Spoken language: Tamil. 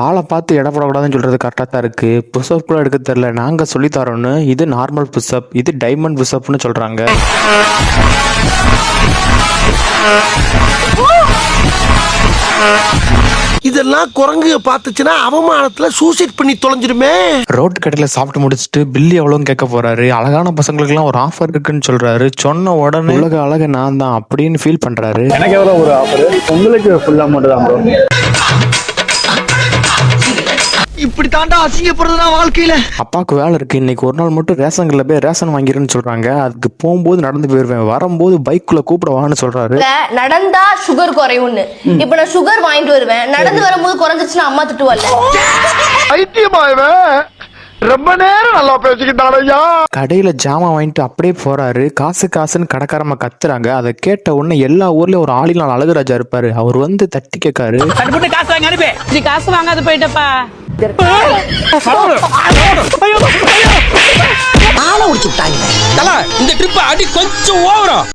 ஆளை பார்த்து இடப்படக்கூடாதுன்னு சொல்கிறது கரெக்டாக தான் இருக்குது புஷ்அப் கூட எடுக்க தெரில நாங்கள் சொல்லித்தரோன்னு இது நார்மல் புஷ்அப் இது டைமண்ட் புஷ்அப்னு சொல்கிறாங்க இதெல்லாம் குரங்கு பார்த்துச்சுன்னா அவமானத்துல சூசைட் பண்ணி தொலைஞ்சிருமே ரோட்டு கடையில் சாப்பிட்டு முடிச்சுட்டு பில்லு எவ்வளோன்னு கேட்க போறாரு. அழகான பசங்களுக்குலாம் ஒரு ஆஃபர் இருக்குன்னு சொல்றாரு. சொன்ன உடனே உலக அழகு நான் தான் அப்படின்னு ஃபீல் பண்றாரு. எனக்கு எவ்வளோ ஒரு ஆஃபர் உங்களுக்கு ஃபுல் அமௌண்ட் தான் இப்படி தாண்டா அசிங்கப்படுறதுனா வாழ்க்கையில? அப்பாவுக்கு வேலை இருக்கு. இன்னைக்கு ஒரு நாள் மட்டும் ரேஷன் கடையில் போய் ரேஷன் வாங்கிருன்னு சொல்றாங்க. அதுக்கு போகும்போது நடந்து போயிருவேன். வரும்போது பைக்குள்ள கூப்பிட வான்னு சொல்றாரு. நடந்தா சுகர் குறையும்னு. இப்ப நான் சுகர் வாங்கிட்டு வருவேன். நடந்து வரும்போது குறைஞ்சிச்சுன்னா அம்மா பைத்தியமா இவன்? ரொம்ப நேரம் நல்லா பேசிக்கிட்டான் ஐயா. கடையில ஜாமான் வாங்கிட்டு அப்படியே போறாரு. காசு காசுன்னு கடைக்காரமா கத்துறாங்க. அதை கேட்ட உடனே எல்லா ஊர்லயும் ஒரு ஆளினால் அழகுராஜா இருப்பாரு. அவர் வந்து தட்டி கேட்காரு. காசு வாங்கி அனுப்பி. காசு வாங்காத போயிட்டப்பா. ஆளை உடிச்சு விட்டாங்க. இந்த ட்ரிப் அடி கொஞ்சம் ஓவரம்